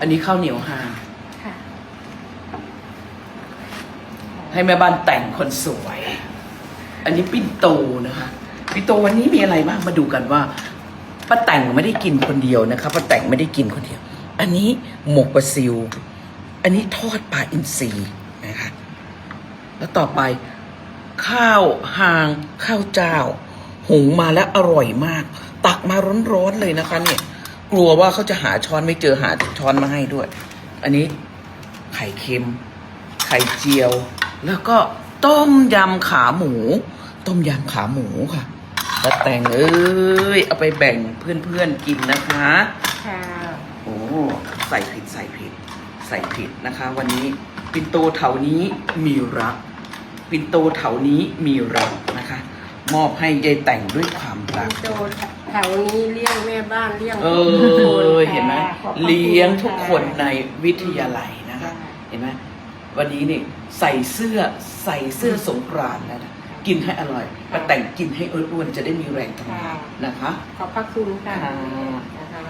อันนี้ข้าวเหนียวหาค่ะ ให้แม่บ้านแต่งคนสวย อันนี้ปิ้นโตนะคะปิ้นโตวันนี้มีอะไรบ้างมาดูกันว่าป้าแต่งไม่ได้กินคนเดียวนะคะป้าแต่งไม่ได้กินคนเดียว อันนี้หมกปลาซิว อันนี้ทอดปลาอินทรีนะคะแล้วต่อไปข้าวหางข้าวเจ้า หุงมาแล้วอร่อยมาก ตักมาร้อนๆเลยนะคะเนี่ย กลัวว่าเขาจะหาช้อนไม่เจอหาช้อนมาให้ด้วย อันนี้ไข่เค็ม ไข่เจียว แล้วก็ต้มยำขาหมู ต้มยำขาหมูค่ะป้าแต่งเอ้ยเอาไปแบ่งเพื่อนๆกินนะคะค่ะโอ้ใส่ผิดใส่ผิด ใส่ผิดนะคะ วันนี้ปินโตเถานี้มีรักปินโตเถานี้มีรักนะคะ มอบให้ยายแต่งด้วยความรักโจทย์ แถวนี้เลี้ยงแม่บ้านเลี้ยงเอทุกคนอค่ะเห็นไหมขอบพระเลี้ยงทุกคนค่ะในวิทยาลัยนะคะเห็นไหมวันนี้นี่ใส่เสื้อใส่เสื้อสงกรานต์แล้วนะกินให้อร่อยมาค่ะแต่งกินให้อ้วนๆจะได้มีแรงทำงานนะคะ ขอบพระคุณค่ะค่ะนะคะ